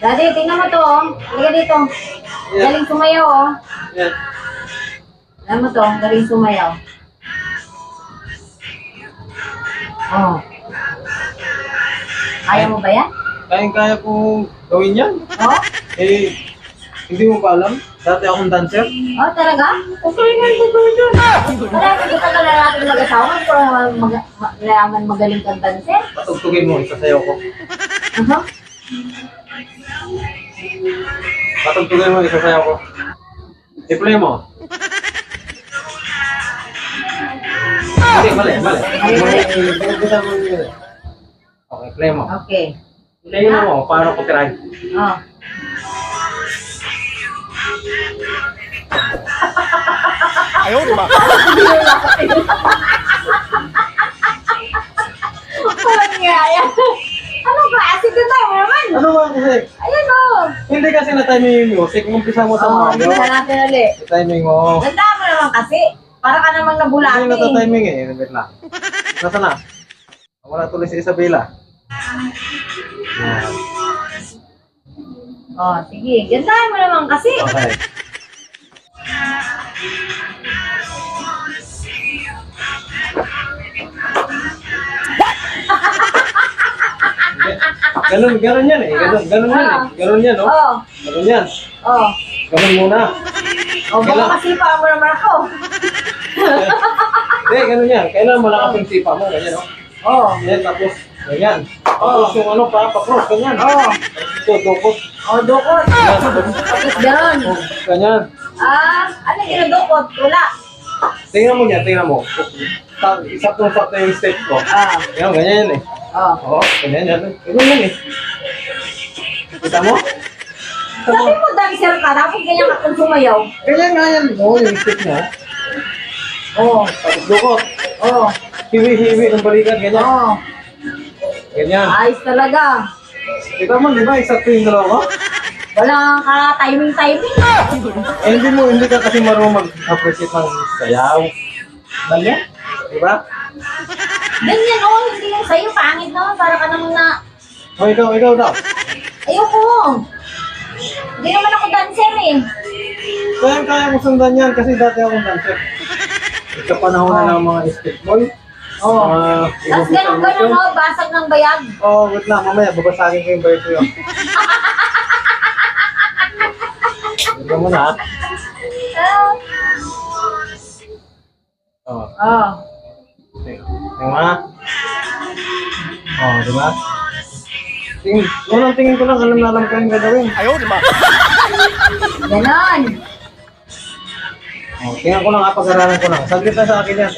Daddy, tingnan mo to, oh. Halika dito. Yeah. Galing sumayaw, oh. Yan. Alam mo to, galing sumayaw. Oh. Kaya mo ba yan? Kayang-kaya kong gawin yan. Oh? Eh, hindi mo pa alam? Dati akong dancer. Oh, talaga? Okay nga yung gawin yan. Wala, hindi ka na natin mag-asawa. Hindi ko naman mag- ma- nalaman magaling kang dancer. Patugtugin mo, isasayaw ko. Uh-huh. Patugtugin mo, isasayaw ko. I-play mo. Hindi, mali, mali. Okay, play mo. Okay. Play mo mo, paano ko try. Oh. Walang nga yan. Ano ba? Sige tayo naman. Ano ba kasi? Ayan o. Hindi kasi na-timing yung music. Umpisa mo sa Oh, mga bisa natin ulit. timing mo. Ganda mo naman kasi. Para ka namang Hindi nabulati. nata-timing eh. Wait lang. Nasaan na? Wala tuloy si Isabela. Yan. Oh, sige. Ganda mo naman kasi. Okay. Ganun, ganun yan eh. Ganun, ganun yan eh. Ganun yan, no? Oh. Ganun yan. Oh. Ganun muna. Oh, baka Kailan- kasi pa naman ako. Hindi, ganun yan. Kailangan malakas yung sipa mo. Ganyan, no? Oh. Yan, tapos, ganyan. Tapos yung ano pa, pa-cross, ganyan. Oh. Ito, dukot. Oh, dukot. Tapos, gano'n. oh, ganyan. Ah, ano yung dukot? Wala. Tingnan mo yan, tingnan mo. Sa- Saktong-sakto yung step ko. Ah. Yan, ganyan yan eh. Oh. Oo, ganyan yan. Ganyan yan eh. Kita mo? Sabi mo dancer ka, tapos ganyan ka kung sumayaw. Ganyan nga yan. Oo, yung step niya. Oh. Tapos dukot. Oh. Hiwi-hiwi ng balikat, ganyan. Oh. Ganyan. Ayos talaga. Kita mo, di ba? Eksakto yung dalawa ko? Wala ka timing-timing. Eh, hindi mo, hindi ka kasi marunong mag-appreciate ng sayaw. Yan? Di ba? Ganyan oh, hindi yung sa'yo. Pangit naman. Para ka naman na... O, ikaw, ikaw daw. Ayoko. Hindi naman ako dancer eh. Kaya kaya ko sundan yan kasi dati akong dancer. Ito panahon na ng mga step boy. Oh. Mga Tapos ganun-ganun oh, basag ng bayag. Oh, wait lang, mamaya babasagin ko yung verse ko yun. Ito mo na. Ah. Oh, Oh. Ha. Oh, di ba? Tingin, unang tingin ko lang, alam na alam ko yung gagawin. Ganon. Oh, tingnan ko lang, pag-aralan ko lang. Saglit na sa akin yan.